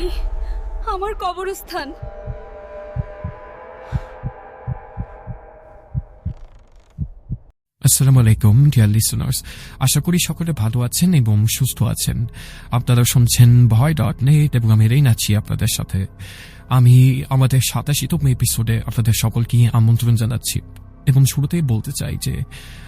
বাড়ি, আমার কবরস্থান। আসসালামু আলাইকুম ডিয়ার লিসনার্স আশা করি সকলে ভালো আছেন এবং সুস্থ আছেন। আপনারা শুনছেন ভয় ডট নেট এবং আমি রেইন আছি আপনাদের সাথে। আমি আমাদের সাতাশিতম এপিসোডে আপনাদের সকলকে আমন্ত্রণ জানাচ্ছি। এবং শুরুতেই বলতে চাই যে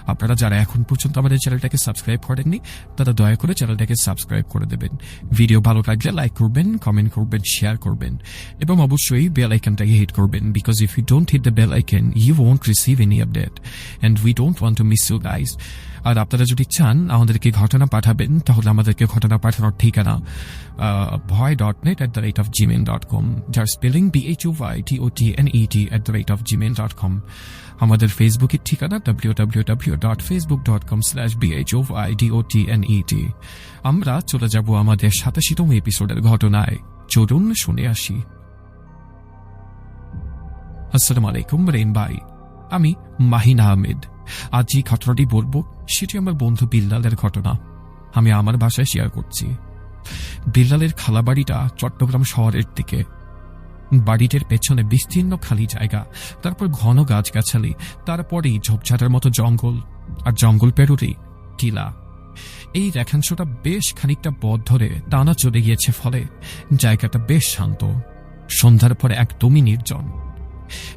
আপনারা যারা এখন পর্যন্ত আমাদের চ্যানেলটাকে সাবস্ক্রাইব করেননি, তারা দয়া করে চ্যানেলটাকে সাবস্ক্রাইব করে দেবেন। ভিডিও ভালো লাগলে লাইক করবেন কমেন্ট করবেন শেয়ার করবেন এবং অবশ্যই বেল আইকনটাকে হিট করবেন because if you don't hit the bell icon you won't receive any update and we don't want to miss you guys আর আপনারা যদি চান আমাদেরকে ঘটনা পাঠাবেন, তাহলে আমাদেরকে ঘটনা পাঠানোর ঠিকানা Bhoy dot net at the rate of Gmail dot com যার spelling B H U Y T O T N E T at the rate of Gmail dot com আমাদের ফেসবুকের ঠিকানা W W W dot Facebook dot com slash B H O I D T N E T আমরা চলে যাব আমাদের সাতাশিতম এপিসোডের ঘটনায়। চলুন শুনে আসি। আসসালামু আলাইকুম রেন ভাই। আমি মাহিন আহমেদ। আজ যে ঘটনাটি বলব, সেটি আমার বন্ধু বিল্লালের ঘটনা। আমি আমার ভাষায় শেয়ার করছি। বিল্লালের খালাবাড়িটা চট্টগ্রাম শহরের দিকে। বাড়িটির পেছনে বিস্তীর্ণ খালি জায়গা, তারপর ঘন গাছগাছালি, তারপরেই ঝোপঝাড়ের মতো জঙ্গল আর জঙ্গল পেরুরি, টিলা। এই রেখাংশটা বেশ খানিকটা পথ ধরে টানা চলে গিয়েছে ফলে জায়গাটা বেশ শান্ত। সন্ধ্যার পরে একদমই নির্জন।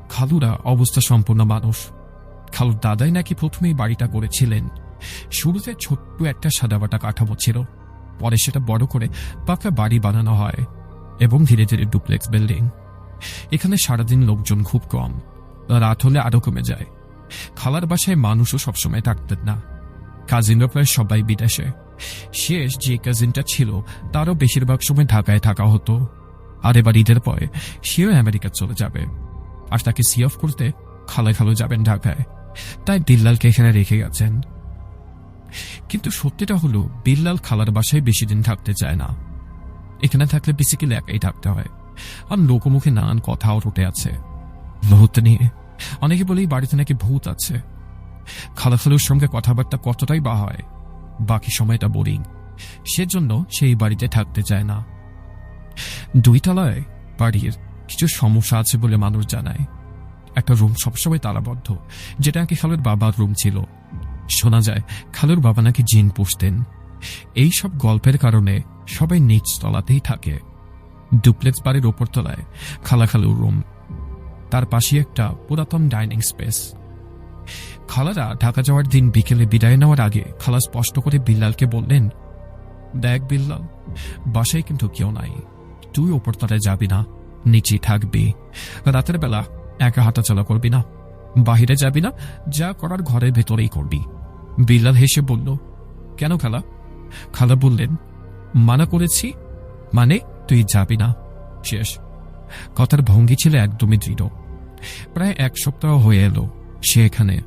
খালুরা অবস্থা সম্পন্ন মানুষ। খালুর দাদাই নাকি প্রথমেই বাড়িটা করেছিলেন। শুরুতে ছোট্ট একটা সাদাবাটা কাঠামো ছিল। পরে সেটা বড় করে পাকা বাড়ি বানানো হয় এবং ধীরে ধীরে ডুপ্লেক্স বিল্ডিং। এখানে সারাদিন লোকজন খুব কম। রাত হলে আরও কমে যায়। খালার বাসায় মানুষও সবসময় থাকতেন না। কাজিনরা প্রায় সবাই বিদেশে। শেষ যে কাজিনটা ছিল, তারও বেশিরভাগ সময় ঢাকায় থাকা হতো। আর এবার ঈদের পরে সেও আমেরিকা চলে যাবে। আর তাকে সি অফ করতে খালায় খালো যাবেন ঢাকায়। তাই বিল্লালকে এখানে রেখে গেছেন। কিন্তু সত্যিটা হলো, বিল্লাল খালার বাসায় বেশি দিন থাকতে চায় না। এখানে থাকলে বেসিক্যালি একাই থাকতে হয়। আর লোকমুখে নানান কথাও উঠে আছে। ভূত নিয়ে অনেকে বলেই বাড়িতে নাকি ভূত আছে। খালা খালুর সঙ্গে কথাবার্তা কতটাই বা হয়, বাকি সময়টা বোরিং সেজন্য সেই বাড়িতে থাকতে চায় না। দুই তলায় বাড়ির কিছু সমস্যা আছে বলে মানুষ জানায়। একটা রুম সবসময় তালাবদ্ধ, যেটা নাকি খালুর বাবার রুম ছিল। শোনা যায়, খালুর বাবা নাকি জিন পুষতেন। এই সব গল্পের কারণে সবাই নিচ তলাতেই থাকে। ডুপ্লেক্স বাড়ির ওপর তলায় খালা খালুর রুম তার পাশে একটা পুরাতন ডাইনিং স্পেস খালারা ঢাকা যাওয়ার দিন বিকেলে বিদায় নেওয়ার আগে খালা স্পষ্ট করে বিল্লালকে বললেন, দেখ বিল্লাল, বাসায় কিন্তু কেউ নাই। তুই ওপর তলায় যাবি না নিচে থাকবি। রাতের বেলা একা হাঁটাচলা করবি না, বাহিরে যাবি না, যা করার ঘরের ভেতরেই করবি। বিল্লাল হেসে বলল, কেন খালা? খালা বললেন, মানা করেছি? মানে? তুই যাবি না? শেষ। কথার ভঙ্গি ছিল একদমই দৃঢ়। প্রায় এক সপ্তাহ হয়ে এলো। সে এখানে।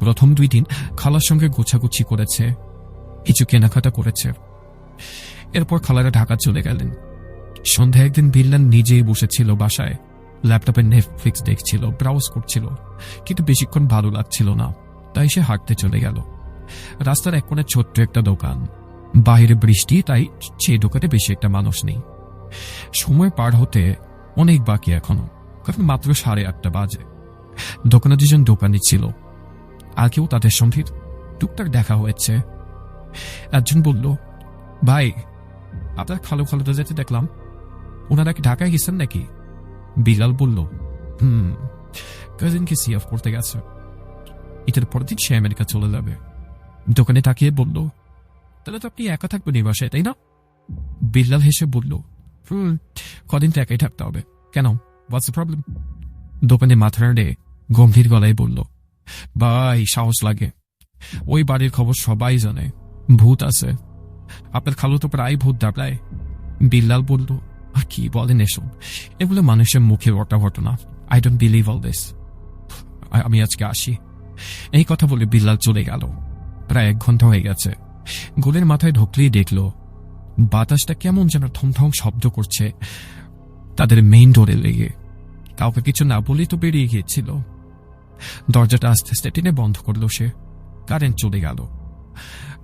প্রথম দুই দিন খালার সঙ্গে গোছাগুছি করেছে। কিছু কেনাকাটা করেছে। এরপর খালারা ঢাকা চলে গেলেন। সন্ধ্যায় একদিন বিল্লাল নিজেই বসেছিল বাসায়। ল্যাপটপে নেটফ্লিক্স দেখছিল ব্রাউজ করছিল। কিন্তু বেশিক্ষণ ভালো লাগছিল না। তাই সে হাঁটতে চলে গেল। রাস্তার এক কোণে ছোট্ট একটা দোকান। বাইরে বৃষ্টি, তাই সেই দোকানে বেশি একটা মানুষ নেই। সময় পার হতে অনেক বাকি এখনও, কারণ মাত্র সাড়ে আটটা বাজে। দোকানে দুজন দোকানি ছিল আগেও তাদের সঙ্গে টুকটাক দেখা হয়েছে। একজন বলল, ভাই, আপনার খালো খালোতে যেতে দেখলাম। ওনারা কি ঢাকায় গেছেন নাকি? বিলাল বলল, হুম কাজিনকে সি অফ করতে গেছে। এটার পরের দিন সে আমেরিকা চলে যাবে। দোকানে তাকিয়ে বলল, তাহলে তো আপনি একা থাকবেন এই বাসায়, তাই না? বিল্লাল হেসে বলল কদিন তো একাই থাকতে হবে। কেন? হোয়াটস প্রবলেম দোকানে মাথা নাড়ে গম্ভীর গলায় বলল, ভাই, সাহস লাগে। ওই বাড়ির খবর সবাই জানে। ভূত আছে। আপনার খালু তো প্রায় ভূত দাঁড়ায় বিল্লাল বলল, আর কি বলেন এসব? এগুলো মানুষের মুখে ওটা ঘটনা। I don't believe all this আমি আজকে আসি। এই কথা বলে বিল্লাল চলে গেল। প্রায় এক ঘণ্টা হয়ে গেছে। গোলের মাথায় ঢুকলেই দেখল বাতাসটা কেমন যেন থমথম শব্দ করছে। তাদের মেইন ডোরে লেগে। কাউকে কিছু না বলেই তো বেরিয়ে গিয়েছিল। দরজাটা আস্তে আস্তে টেনে বন্ধ করল সে। কারেন্ট চলে গেল।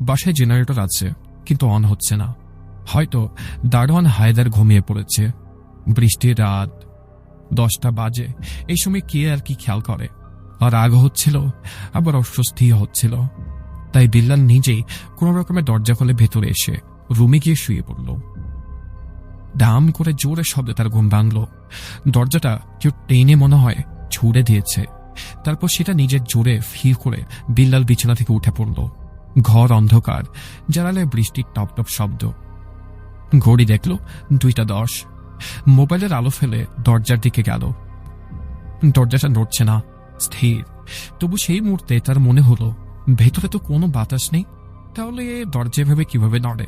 বাসায় জেনারেটর আছে, কিন্তু অন হচ্ছে না। হয়তো দারোয়ান হায়দার ঘুমিয়ে পড়েছে। বৃষ্টির রাত দশটা বাজে। এই সময় কে আর কি খেয়াল করে? আর রাগ হচ্ছিল, আবার অস্বস্তি হচ্ছিল। তাই বিল্লাল নিজেই কোন রকমের দরজা খুলে ভেতরে এসে রুমে গিয়ে শুয়ে পড়ল। ডাম করে জোরে শব্দে তার ঘুম ভাঙল। দরজাটা কেউ টেনে মনে হয় ছুড়ে দিয়েছে। তারপর সেটা নিজের জোরে ফিল করে বিল্লাল বিছানা থেকে উঠে পড়ল। ঘর অন্ধকার জানালে বৃষ্টির টপ টপ শব্দ। ঘড়ি দেখল দুইটা দশ। মোবাইলের আলো ফেলে দরজার দিকে গেল। দরজাটা নড়ছে না, স্থির। তবু সেই মুহূর্তে তার মনে হলো, ভেতরে তো কোনো বাতাস নেই। তাহলে এ দরজা ভেবে কীভাবে নড়ে?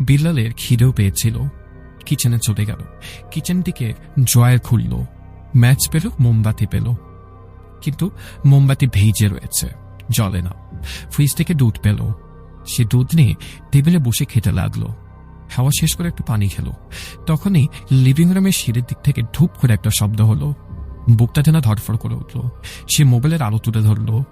বিল্লালের খিদেও পেয়েছিল। কিচেনে চলে গেল। কিচেন দিকে ড্রয়ার খুলল। ম্যাচ পেল, মোমবাতি পেল। কিন্তু মোমবাতি ভেজে রয়েছে জলে না। ফ্রিজ থেকে দুধ পেল। সে দুধ নিয়ে টেবিলে বসে খেতে লাগল। খাওয়া শেষ করে একটু পানি খেলো। তখনই লিভিং রুমের সিঁড়ির দিক থেকে ধূপ করে একটা শব্দ হলো। বুকটা যেন ধরফর করে উঠল। সে মোবাইলের আলো তুলে ধরলো।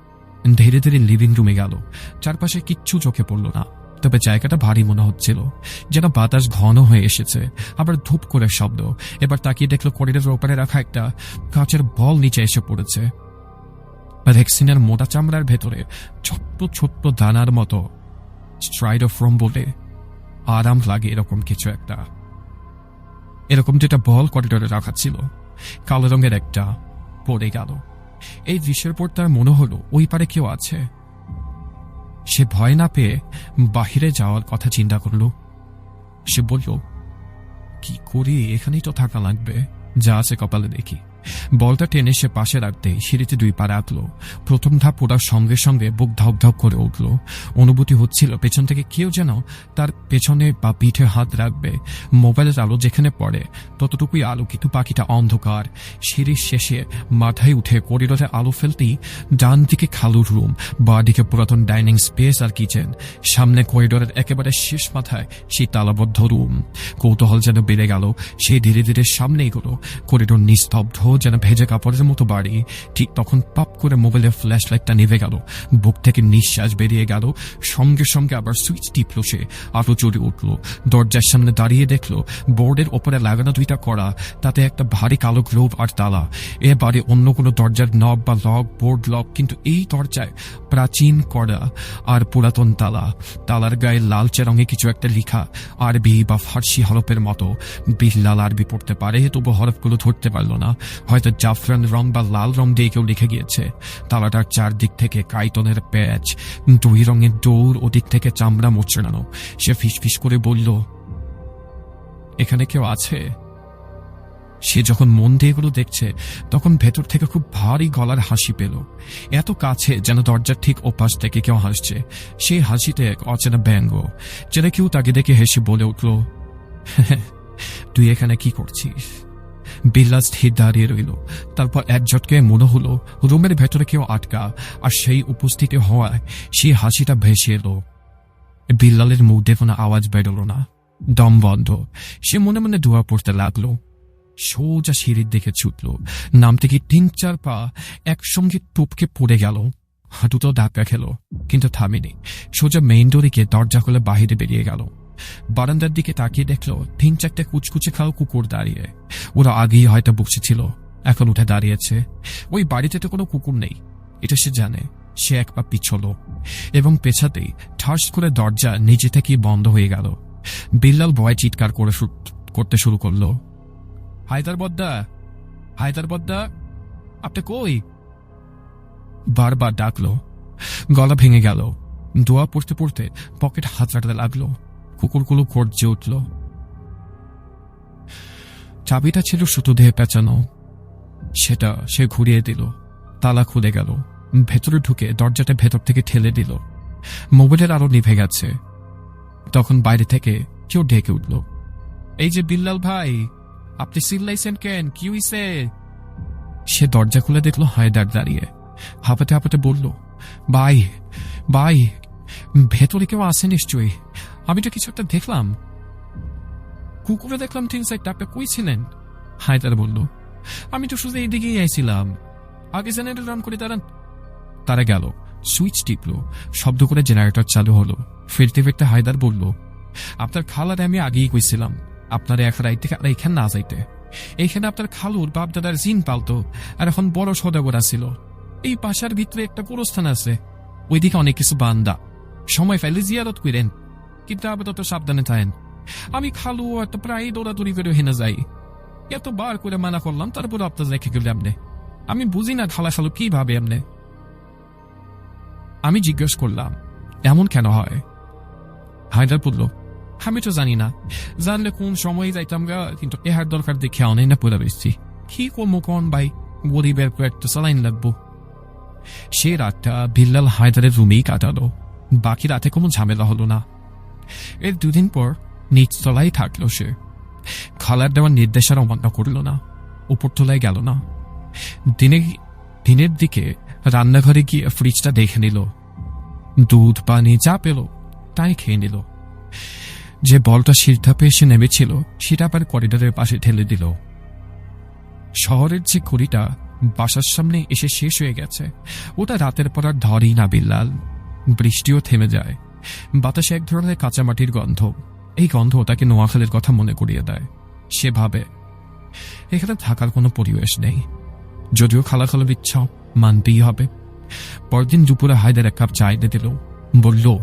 ধীরে ধীরে লিভিং রুমে গেল। চারপাশে কিচ্ছু চোখে পড়ল না। তবে জায়গাটা ভারী মনে হচ্ছিল। যেন বাতাস ঘন হয়ে এসেছে। আবার ধূপ করে শব্দ। এবার তাকিয়ে দেখল করিডোরের ওপারে রাখা একটা কাঁচের বল নিচে এসে পড়েছে। ভ্যাকসিনের মোটা চামড়ার ভেতরে ছোট্ট ছোট্ট দানার মতো স্ট্রাইডোফ্রম বলে আরাম লাগে এরকম কিছু একটা। এরকম যেটা বল করিডোরে রাখা ছিল। কালো রঙের একটা পড়ে গেল। এই দৃশ্যের পর তার মনে হলো, ওই পারে কেউ আছে। সে ভয় না পেয়ে বাহিরে যাওয়ার কথা চিন্তা করল। সে বলল, কি করি? এখানেই তো থাকা লাগবে। যা আছে কপালে দেখি। বলটা টেনে সে পাশে রাখতেই সিঁড়িতে দুই পা রাখল। প্রথম ধাপ ওটার সঙ্গে সঙ্গে বুক ধপ ধপ করে উঠল। অনুভূতি হচ্ছিল, পেছন থেকে কেউ যেন তার পেছনে বা পিঠে হাত রাখবে। মোবাইলের আলো যেখানে পড়ে, ততটুকুই আলো, কিন্তু পাখিটা অন্ধকার। সিঁড়ির শেষে মাথায় উঠে করিডোরে আলো ফেলতেই ডান দিকে খালুর রুম, বা দিকে পুরাতন ডাইনিং স্পেস আর কিচেন। সামনে করিডোরের একেবারে শেষ মাথায় সেই তালাবদ্ধ রুম। কৌতূহল যেন বেড়ে গেল সে ধীরে ধীরে সামনে এগোলো। করিডোর নিস্তব্ধ যেন ভেজে কাপড়ের মতো বাড়ি। ঠিক তখন পাপ করে মোবাইলের ফ্ল্যাশ লাইটটা নিভে গেল। বুক থেকে নিঃশ্বাস বেরিয়ে গেল। সঙ্গে সঙ্গে আবার সুইচ টিপল সে। আলো চড়ে উঠল। দরজার সামনে দাঁড়িয়ে দেখল, বোর্ডের ওপরে লাগানো দুইটা করা তাতে একটা ভারী কালো গ্লোব আর তালা। এ বাড়ি অন্য কোনো দরজার নব বা লক বোর্ড লক কিন্তু এই দরজায় প্রাচীন করা আর পুরাতন তালা। তালার গায়ে লালচে রঙে কিছু একটা লেখা, আরবি বা ফার্সি হরফের মতো। বিল্লাল আরবি পড়তে পারে, তবু হরফগুলো ধরতে পারল না। হয়তো জাফরান রং বা লাল রং দিয়ে কেউ লিখে গিয়েছে। তালাটার চারদিক থেকে কাইতনের প্যাচ, দুই রঙের দৌড় ওদিক থেকে চামড়া মোচড়ানো সে ফিসফিস করে বলল, এখানে কেউ আছে? সে যখন মন দিয়ে এগুলো দেখছে, তখন ভেতর থেকে খুব ভারী গলার হাসি পেল। এত কাছে যেন দরজার ঠিক ওপাশ থেকে কেউ হাসছে। সেই হাসিতে এক অচেনা ব্যঙ্গ, যেন কেউ তাকে দেখে হেসে বলে উঠল তুই এখানে কি করছিস? বিল্লা স্থির দাঁড়িয়ে রইল। তারপর এক ঝটকে মনে হলো, রুমের ভেতরে কেউ আটকা, আর সেই উপস্থিতি হওয়ায় সেই হাসিটা ভেসে এলো। বিল্লালের মুখ দিয়ে কোনো আওয়াজ বেরোলো না। দম বন্ধ। সে মনে মনে দোয়া পড়তে লাগল। সোজা সিঁড়ির দিকে ছুটল। নামতে কি তিন চার পা একসঙ্গে টপকে পড়ে গেল। হাঁটুতেও ধাক্কা খেল, কিন্তু থামেনি। সোজা মেইন ডোরে গিয়ে দরজা খুলে বাহিরে বেরিয়ে গেল। বারান্দার দিকে তাকিয়ে দেখল, তিন চারটে কুচকুচে খাও কুকুর দাঁড়িয়ে। ওরা আগেই হয়তো বসেছিল এখন উঠে দাঁড়িয়েছে। ওই বাড়িতে তো কোনো কুকুর নেই, এটা সে জানে, সে এক পা পিছল। এবং পেছাতেই ঠাস করে দরজা নিজে থেকেই বন্ধ হয়ে গেল। বিল্লাল ভয় চিৎকার করে করতে শুরু করল, হায়দার বদ্দা হায়দার বদ্দা, আপনি কই? বারবার ডাকলো, গলা ভেঙে গেল। দোয়া পড়তে পড়তে পকেট হাত রাখতে লাগল। কুকুরগুলো গর্জে উঠল। চাবিটা ছিল সুতো দিয়ে পেঁচানো। সেটা সে ঘুরিয়ে দিল। তালা খুলে গেল। ভেতরে ঢুকে দরজাটা ভেতর থেকে ঠেলে দিল। মোবাইলের আলো নিভে গেছে। তখন বাইরে থেকে কেউ ডেকে উঠল। এই যে বিল্লাল ভাই, আপনি চিল্লাইছেন কেন? কি হইছে? সে দরজা খুলে দেখল হায়দার দাঁড়িয়ে। হাঁপাতে হাঁপাতে বলল, ভাই ভাই ভেতরে কেউ আছে নিশ্চয়ই। আমি তো কিছু একটা দেখলাম। কুকুরে দেখলাম তিন সাইডটা আপনি কই ছিলেন? হায়দার বলল, আমি তো শুধু এইদিকেই আইছিলাম। আগে জেনারেটর রান করে দাঁড়ান। তারা গেল, সুইচ টিপল, শব্দ করে জেনারেটর চালু হলো। ফিরতে ফিরতে হায়দার বলল, আপনার খালারে আমি আগেই কইছিলাম, আপনার এক রাইত থেকে আর এইখানে না যাইতে। এইখানে আপনার খালুর বাপ দাদার জিন পালতো, আর এখন বড় সদাগর ছিল এই পাশার ভিতরে একটা গোরস্থান আছে, ওইদিকে অনেক কিছু বান্দা। সময় ফেলে জিয়ারত করেন কিন্তু আপাতত সাবধানে থাকেন। আমি খালু এত প্রায় দৌড়াদৌড়ি করে হেনে যাই। এত বার করে মানা করলাম তারপরে আপনার রেখে গেলে আপনি আমি বুঝি না খালা খালু কি ভাবে এমনি। আমি জিজ্ঞেস করলাম, এমন কেন হয়? হায়দার বলল, আমি তো জানি না। জানলে কোন সময় যাইতাম গা, কিন্তু এহার দরকার দেখে অনেক না পড়ে বেশছি কি করব কোন ভাই? গরিবের কয়েকটা সালাইন লাগবো। সে রাতটা বিল্লাল হায়দারের রুমেই কাটালো। বাকি রাতে কোনো ঝামেলা হলো না। এর দুদিন পর নিচতলায় থাকল সে। খালার দেওয়ার নির্দেশ আর অমান্য করল না। উপরতলায় গেল না। দিনে, দিনের দিকে রান্নাঘরে গিয়ে ফ্রিজটা দেখে নিল। দুধ, পানি, যা পেল, তাই খেয়ে নিল। যে বলটা শিরধাপে এসে নেমেছিল, সেটা আবার করিডোরের পাশে ঠেলে দিল। শহরের যে কুড়িটা বাসার সামনে এসে শেষ হয়ে গেছে, ওটা রাতের পর আর ধরেই না বিল্লাল। বৃষ্টিও থেমে যায়। বাতাসে এক ধরনের কাঁচামাটির গন্ধ। এই গন্ধ তাকে নোয়াখালীর কথা মনে করিয়ে দেয়। সে ভাবে, এখানে থাকার কোনো পরিবেশ নেই। যদিও খালা খালার ইচ্ছা, মানতেই হবে। পরদিন দুপুরে হায়দার এক কাপ চা এনে দিল। বলল,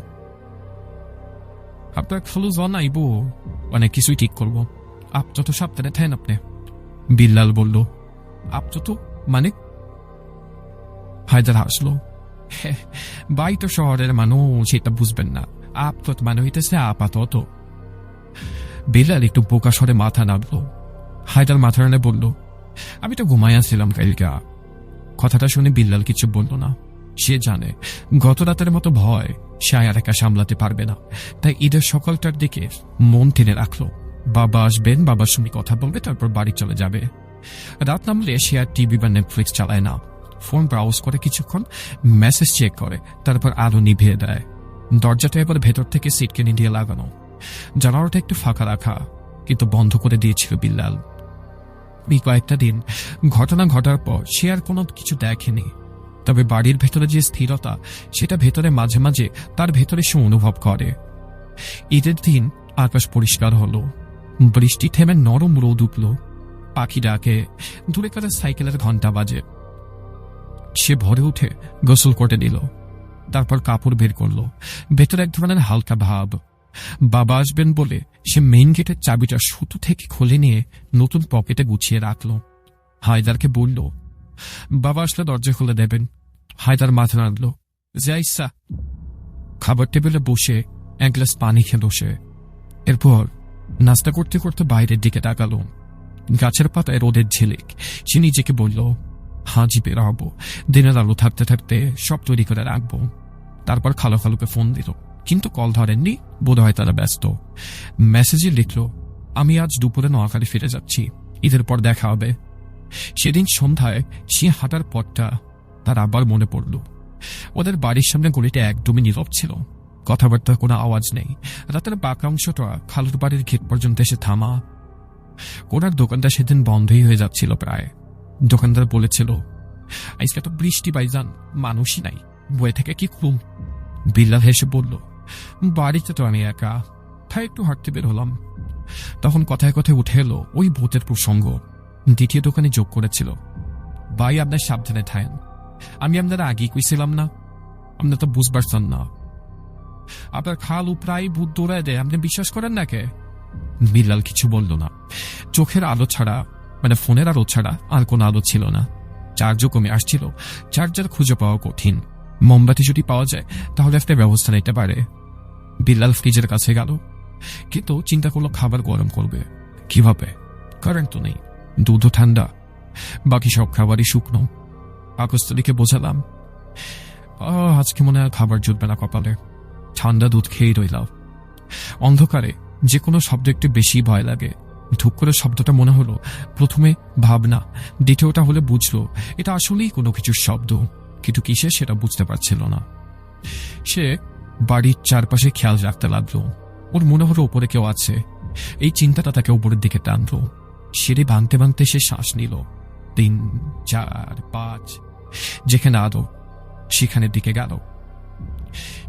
আপনার খালু জানাইব অনেক কিছুই ঠিক করব। আপ যত সাবধানে থাকেন আপনি। বিল্লাল বলল, আপ যত মানে? হায়দার হাসলো "হ্যাঁ, বাই তো শহরের মানুষ সেটা বুঝবেন না আপ তো মানে হইতেছে আপাতত বিল্লাল একটু বোকা স্বরে মাথা নাড়ল হায়দার মাথা নাড়ে বলল আমি তো ঘুমাই আসছিলাম কালকা কথাটা শুনে বিল্লাল কিছু বলল না সে জানে গত রাতের মতো ভয় সে আর একা সামলাতে পারবে না তাই ঈদের সকালটার দিকে মন টেনে রাখল বাবা আসবেন বাবার সঙ্গে কথা বলবে তারপর বাড়ি চলে যাবে রাত নামলে সে আর টিভি বা নেটফ্লিক্স চালায় না ফোন ব্রাউজ করে কিছুক্ষণ, মেসেজ চেক করে, তারপর আলো নিভিয়ে দেয়। দরজাটা এবার ভেতর থেকে সিটকেনি দিয়ে লাগানো। জানালাটা একটু ফাঁকা রাখা, কিন্তু বন্ধ করে দিয়েছিল বিল্লাল। এই কয়েকটা দিন, ঘটনা ঘটার পর সে আর কোনো কিছু দেখেনি। তবে বাড়ির ভেতরে যে স্থিরতা, সেটা ভেতরে মাঝে মাঝে তার ভেতরে সে অনুভব করে। ঈদের দিন আকাশ পরিষ্কার হলো, বৃষ্টি থেমে নরম রোদ উঠল। পাখি ডাকে, দূরে কাছে সাইকেলের ঘণ্টা বাজে। সে ভরে উঠে গোসল করে দিল। তারপর কাপড় বের করল। ভেতরে এক ধরনের হালকা ভাব। বাবা আসবেন বলে সে মেইন গেটের চাবিটা সুতো থেকে খুলে নিয়ে নতুন পকেটে গুছিয়ে রাখল। হায়দারকে বলল, বাবা আসলে দরজা খুলে দেবেন। হায়দার মাথা নাড়ল যাইসা খাবার টেবিলে বসে এক গ্লাস পানি খেলো সে এরপর নাস্তা করতে করতে বাইরের দিকে তাকালো। গাছের পাতায় রোদের ঝিলিক। সে নিজেকে বলল হাজি বের হব। দিনের আলো থাকতে থাকতে সব তৈরি করে রাখব। তারপর খালো খালুকে ফোন দিল। কিন্তু কল ধরেননি, বোধহয় তারা ব্যস্ত। মেসেজে লিখল, আমি আজ দুপুরে নোয়াখালী ফিরে যাচ্ছি। ঈদের পর দেখা হবে। সেদিন সন্ধ্যায় সে হাঁটার পথটা তার আবার মনে পড়ল। ওদের বাড়ির সামনে গলিটা একদমই নীরব ছিল। কথাবার্তার কোনো আওয়াজ নেই। রাতের বাঁকা অংশটা খালুর বাড়ির ঘেট পর্যন্ত এসে থামা। কোনার দোকানটা সেদিন বন্ধই হয়ে যাচ্ছিল প্রায়। দোকানদার বলেছিল, আজকে তো বৃষ্টি বাইজান মানুষই নাই, বয়ে থেকে কি খুম বিল্লাল হেসে বলল, বাড়িতে তো আমি একা, তাই একটু হাঁটতে বের হলাম। তখন কথায় কথায় উঠে এলো ওই ভূতের প্রসঙ্গ। দ্বিতীয় দোকানে যোগ করেছিল, ভাই, আপনার সাবধানে থাকেন, আমি আপনারা আগেই কইছিলাম না, আপনার তো বুঝবার চান না আপনার খাল প্রায় ভূত দৌড়ায় দেয়, আপনি বিশ্বাস করেন না কে? বিল্লাল কিছু বলল না, চোখের আলো ছাড়া মানে ফোনের আলো ছাড়া আর কোনো আলো ছিল না। চার্জও কমে আসছিল। চার্জার খুঁজে পাওয়া কঠিন। মোমবাতি যদি পাওয়া যায়, তাহলে একটা ব্যবস্থা নিতে পারে। বিল্লাল ফ্রিজের কাছে গেল। কিন্তু চিন্তা করল খাবার গরম করবে। কীভাবে? কারেন্ট তো নেই। দুধও ঠান্ডা। বাকি সব খাবারই শুকনো। পাকস্থলীকে বোঝালাম। আজকে মনে আর খাবার জুটবে না কপালে। ঠান্ডা দুধ খেয়েই রইলাম। অন্ধকারে যে কোনো শব্দ একটু বেশি ভয় লাগে। ধূপ করে শব্দটা মনে হলো। প্রথমে ভাবনা, দ্বিতীয়টা হলে বুঝলো, এটা আসলেই কোনো কিছুর শব্দ। কিন্তু কিসে সেটা বুঝতে পারছিল না। সে বাড়ির চারপাশে খেয়াল রাখতে লাগল। ওর মনে হলো ওপরে কেউ আছে। এই চিন্তাটা তাকে ওপরের দিকে টানলো। সিঁড়ি ভাঙতে ভাঙতে সে শ্বাস নিল। তিন, চার, পাঁচ, যেখানে আদো সেখানের দিকে গেল।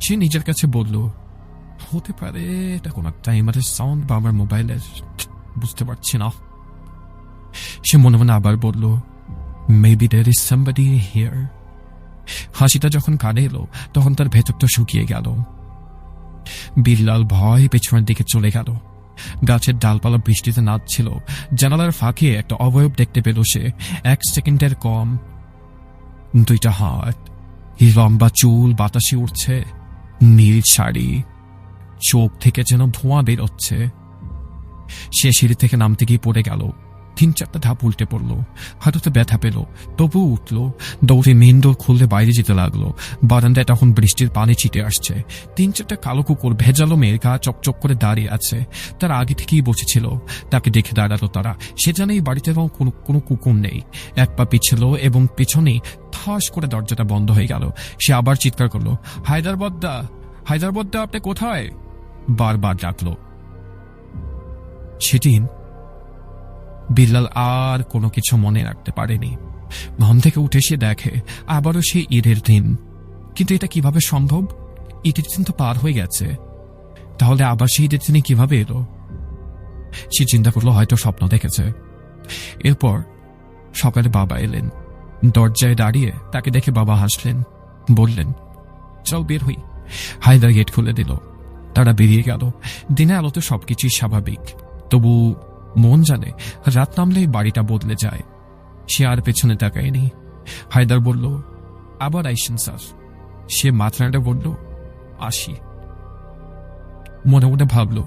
সে নিজের কাছে বলল, হতে পারে, এটা কোনো টাইমারের সাউন্ড বা আমার মোবাইলের বুঝতে পারছি না। সে মনে মনে আবার বলল maybe there is somebody here হাসিটা যখন কানে এলো, তখন তার ভেতরটা শুকিয়ে গেল। বিল্লাল ভয় পেছনের দিকে চলে গেল। গাছের ডালপালা বৃষ্টিতে নাচছিল। জানালার ফাঁকে একটা অবয়ব দেখতে পেল সে। এক সেকেন্ডের কম। দুইটা হাত। লম্বা চুল, বাতাসে উঠছে নীল শাড়ি। চোখ থেকে যেন ধোঁয়া বেরোচ্ছে। সে সিঁড়ি থেকে নামতে গিয়ে পড়ে গেল। তিন চারটা ধাপ উল্টে পড়ল। হাঁটুতে ব্যথা পেল, তবুও উঠল। দৌড়ে মেন ডোর খুললে বাইরে যেতে লাগল। বারান্দায় তখন বৃষ্টির পানি ছিটে আসছে। তিন চারটা কালো কুকুর, ভেজালো মেয়ের গা চকচক করে দাঁড়িয়ে আছে। তার আগে থেকেই বসেছিল। তাকে দেখে দাঁড়াল তারা। সে জানে এই বাড়িতে কোনো কোনো কুকুর নেই। এক পা পিছল এবং পেছনেই ঠাস করে দরজাটা বন্ধ হয়ে গেল। সে আবার চিৎকার করল, হায়দারবদ্দা হায়দারবদ্দা, আপনি কোথায়? বারবার ডাকলো। সেদিন বিল্লাল আর কোনো কিছু মনে রাখতে পারেনি। ঘুম থেকে উঠে সে দেখে, আবারও সে ঈদের দিন। কিন্তু এটা কীভাবে সম্ভব? ঈদের দিন তো পার হয়ে গেছে। তাহলে আবার সেই ঈদের দিনে কীভাবে এলো? সে চিন্তা করল, হয়তো স্বপ্ন দেখেছে। এরপর সকালে বাবা এলেন। দরজায় দাঁড়িয়ে তাকে দেখে বাবা হাসলেন, বললেন, চল বের হই। হায়দার গেট খুলে দিল। তারা বেরিয়ে গেল। দিনে আলোতে সবকিছুই স্বাভাবিক। তবু মন জানে রাত নামলেই বাড়িটা বদলে যায়। সে আর পেছনে তাকায়নি। হায়দার বলল, আবার আইসেন স্যার। সে মাথনাটা বলল আসি। মনে মনে ভাবল,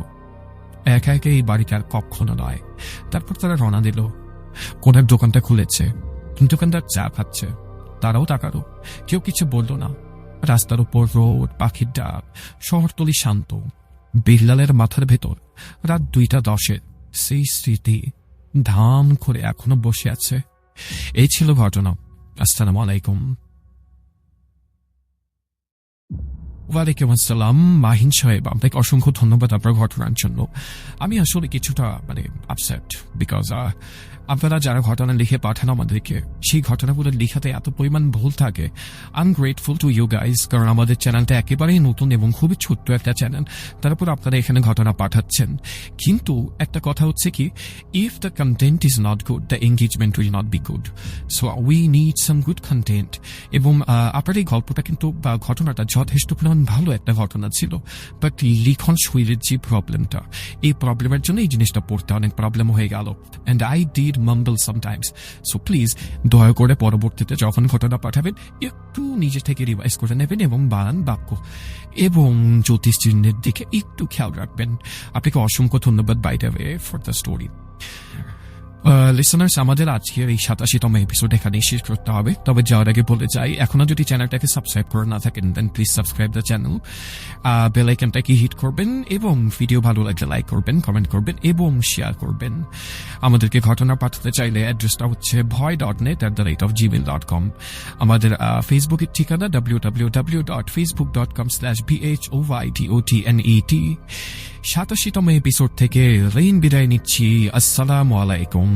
একা একা এই বাড়িটা আর কখনো নয়। তারপর তারা রওনা দিল। কোনের দোকানটা খুলেছে। দোকানদার চা খাচ্ছে, তারাও তাকালো। কেউ কিছু বলল না। রাস্তার উপর রোড, পাখির ডাক, শহরতলি শান্ত। বিল্লালের মাথার ভেতর রাত দুইটা দশের সেই স্মৃতি ধাম করে এখনও বসে আছে। এই ছিল ঘটনা। আসসালামু আলাইকুম। ওয়ালাইকুম আসসালাম, মাহিন সাহেব, আপনাকে অসংখ্য ধন্যবাদ আপনার ঘটনার জন্য। আমি আসলে কিছুটা মানে আপসেট বিকজ আপনারা যারা ঘটনা লিখে পাঠান আমাদেরকে, সেই ঘটনাগুলো লিখাতে এত পরিমাণ ভুল থাকে। I'm grateful to you guys কারণ আমাদের চ্যানেলটা একেবারেই নতুন এবং খুবই ছোট্ট একটা চ্যানেল তারপর আপনারা এখানে ঘটনা পাঠাচ্ছেন। কিন্তু একটা কথা হচ্ছে কি if the content is not good the engagement will not be good so we need some good content এবং আপনার এই গল্পটা কিন্তু বা ঘটনাটা যথেষ্ট পরিমাণ ভালো একটা ঘটনা ছিল। বাট লিখন শৈলীর যে প্রবলেমটা এই প্রবলেমের জন্য এই জিনিসটা পড়তে অনেক প্রবলেম হয়ে গেল। And I did mumble sometimes so please দয়া করে পরবর্তীতে যখন ঘটনা পাঠাবেন, একটু নিজে থেকে রিভাইজ করে নেবেন এবং বানান বাক্য। এবং জ্যোতিষ চিহ্নের দিকে একটু খেয়াল রাখবেন। আপনাকে অসংখ্য ধন্যবাদ by the for the story listeners আমাদের আজকের এই সাতাশিতম এপিসোড এখানেই শেষ করতে হবে। তবে যাওয়ার আগে বলে যাই এখনও যদি চ্যানেলটাকে সাবস্ক্রাইব করে না থাকেন then please subscribe the channel bell আইকনটাকে hit করবেন এবং ভিডিও ভালো লাগলে লাইক করবেন কমেন্ট করবেন এবং শেয়ার করবেন। আমাদেরকে ঘটনা পাঠাতে চাইলে অ্যাড্রেসটা হচ্ছে Bhoy dot net at the rate of Gmail dot com আমাদের ফেসবুকের ঠিকানা W W W dot Facebook dot com slash B H O Y T O T N E T সাতাশিতম episode থেকে রেইন বিদায় নিচ্ছি। আসসালামু আলাইকুম।